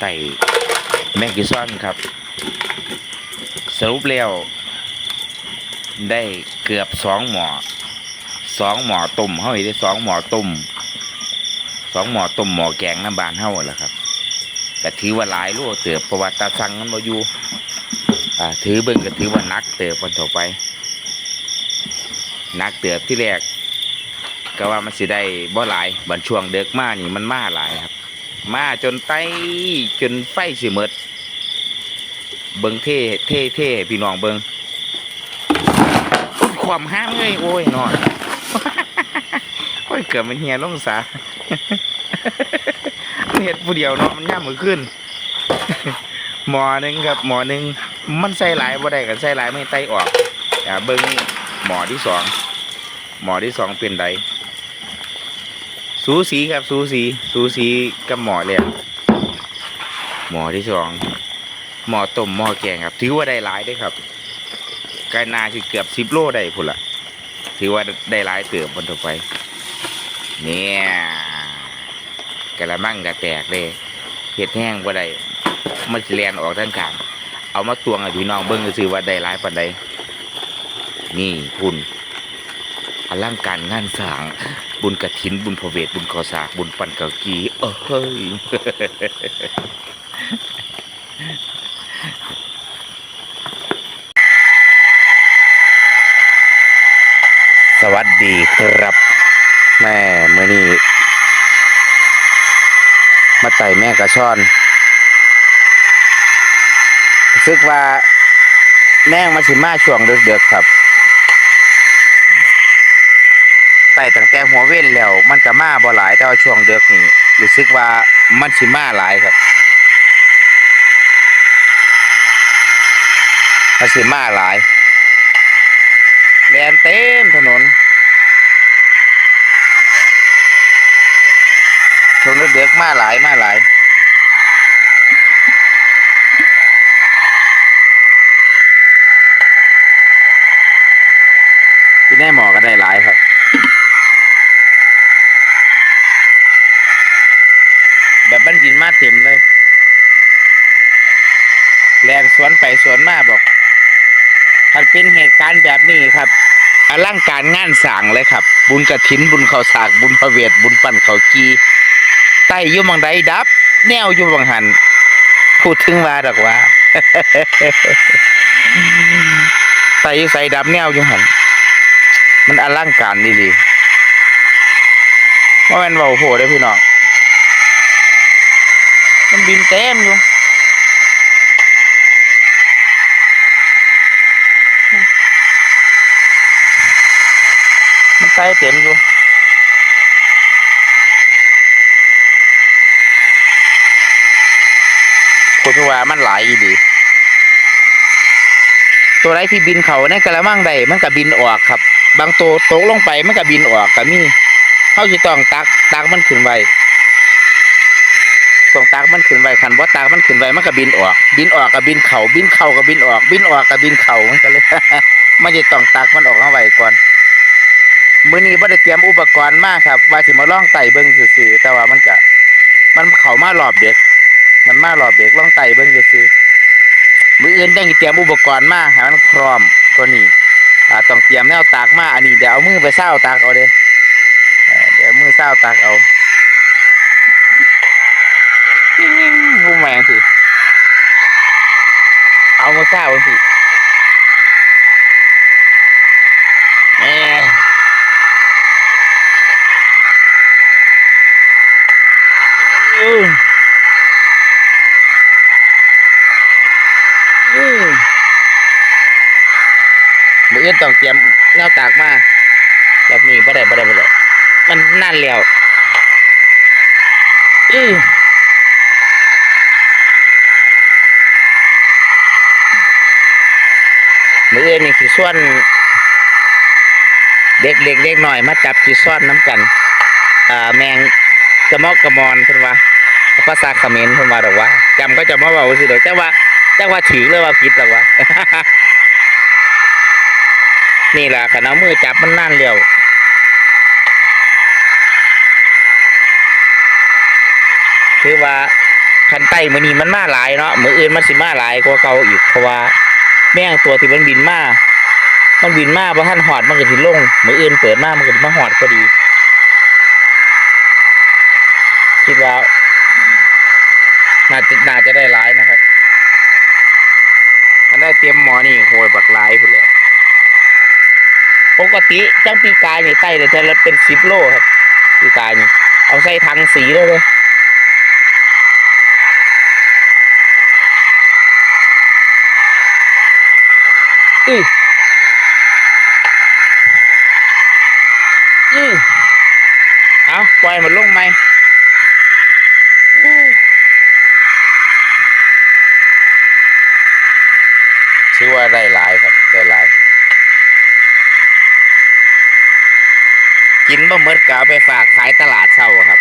ไต่แมงกิซอนครับ สรุปแล้วได้เกือบสองหมอสองหมอตุ่มเฮาอีกได้สองหมอตุ่มสองหมอตุ่มหมอแกงน้ำบานเฮาแหละครับก็ถือว่าหลายลูกเติบเพระว่าตาสั่งมันบ่อยู่อ่าถือเบิ่งก็ถือว่านักเติบวันต่อไป นักเติบที่แรกก็ว่ามันสิได้บ่หลายบันช่วงเด็กมานี่มันมาหลายครับ มาจนไตจนไฟสิหมดเบิงเท่เท่เท่พี่น้องเบิงความห้ามเลยโอ้ยนอนโอ้ยเกือบมันเฮียลงสามันเห็ดผู้เดียวเนาะมันย่ามมือขึ้นหมอหนึ่งครับหมอหนึ่งมันใส่หลายบ่ได้กันใส่หลายไม่ไตออกอ่าเบิงหมอที่สองหมอที่สองเป็นได สูสีครับ สูสี สูสีกับหมอเลยหมอที่สองหมอต้มหมอแกงครับ ถือว่าได้หลายได้ครับกานาสิเกือบสิบโลได้พุ่นละถือว่าได้หลายเติบบนต่อไปเนี่ยกระมังกระแตกเลยเห็ดแห้งบ่ได้มันสิเลียนออกทั้งกลางเอามาตวงให้พี่น้องเบิ้งก็ซื้อว่าได้หลายปันใดนี่พุ่น อลังการงานสร้าง บุญกระถิน บุญพระเวท บุญขอสาก บุญปันเกากีเอ้ยสวัสดีครับ แม่เมื่อนี้มาไต่แม่กระชอนรู้สึกว่าแม่งมาสิมาช่วงเดือกๆครับ ไต่ตั้งแต่หัวเว้นแล้วมันก็มาบ่หลายแต่ว่าช่วงเดือกนี่รู้สึกว่ามันสิมาหลายครับมันสิมาหลายแลนเต็มถนนช่วงเดือกมาหลายมาหลาย ที่แน่หมอก็ได้หลายครับ แบบบันดินมาเต็มเลยแลนสวนไปสวนมาบอกมันเป็นเหตุการณ์แบบนี้ครับอลังการงานสางเลยครับ บุญกระถินบุญเขาสากบุญพระเวทบุญปั่นเขากีไต้ยุ่บังใดดับ แนวยู่บังหันพูดถึงว่าดอกว่าไต้ใส่ดับแนวอยู่หันมันอลังการดีดีว่าแมันเบาโผได้อพี่น้อง มันบินเต็มอยู่มันไตเต็มอยู่พูดว่ามันหลายอีดีตัวไรที่บินเขาในกระมังใดมันก็บินออกครับ บางตัวตกลงไปมันก็บินออกก็มีเขาจะต้องตักตักมันขึ้นไว้ ต้องตักมันขึ้นไว้คันว่าตักมันขึ้นไว้มันก็บินออก บินออกกับบินเข่าบินเข่ากับบินออก บินออกกับบินเข่ามันก็เลยมันจะต้องตักมันออกเอาไว้ก่อนมื้อนี้บ่ได้เตรียมอุปกรณ์มากครับ ว่าสิมาล่องไต่เบิ่งซื่อๆแต่ว่ามันก็มันเข้ามารอบเด็ก มันมารอบเด็กล่องไต่เบิ่งซื่อมื้ออื่นต้องเตรียมอุปกรณ์มาให้มันพร้อมกว่านี้อ่าต้องเตรียมแนวตากมาอันนี้เดี๋ยวเอามือไปเศร้าตากเอาเด้เดี๋ยวมือเศร้าตากเอา งๆผู้แมงสิเอามือเศร้าสิแม่อืออือมืออื่นต้องเตรียมแนวตากมาแบบนี้บ่ได้บ่ได้บ่ได้มันนั่นแล้วอือ มืออื่นนี่คือส่วน เด็กเด็กเด็กหน่อยมาจับจีซ่อนน้ำกัน อ่าแมงกระมอกกระมอนเพิ่อนว่าภาษาเขมรเพิ่นว่าดอกว่าจำก็จะมาเว้าสิเดอกแต่ว่าแต่ว่าถือเลยว่าผิดดอกว่านี่แหละขนเอามือจับมันนั่นเร็วถือว่าคันไตมือนี้มันมาหลายเนาะมืออื่นมันสิมาหลายกว่าเก่าอีกเพราะว่า แม่งตัวที่มันบินมามันบินมาบ่ทันหอดมันก็สิลงมื้ออื่นเปิดมามันก็สิมาหอดพอดี คิดว่าน่าจะน่าจะได้หลายนะครับมันได้เตรียมหมอนี่โหยบักหลายพุ่นเลยปกติจังปีกายนี่ไต้เดี๋ยวจะเป็นสิบโลครับปีกายนี่เอาใส่ถังสีเลยเลย อืออือเอาปล่อยมันลงไหมชื่อว่าได้หลายครับ ได้หลาย กินบ่เมดกาไปฝากขายตลาดเช้าครับ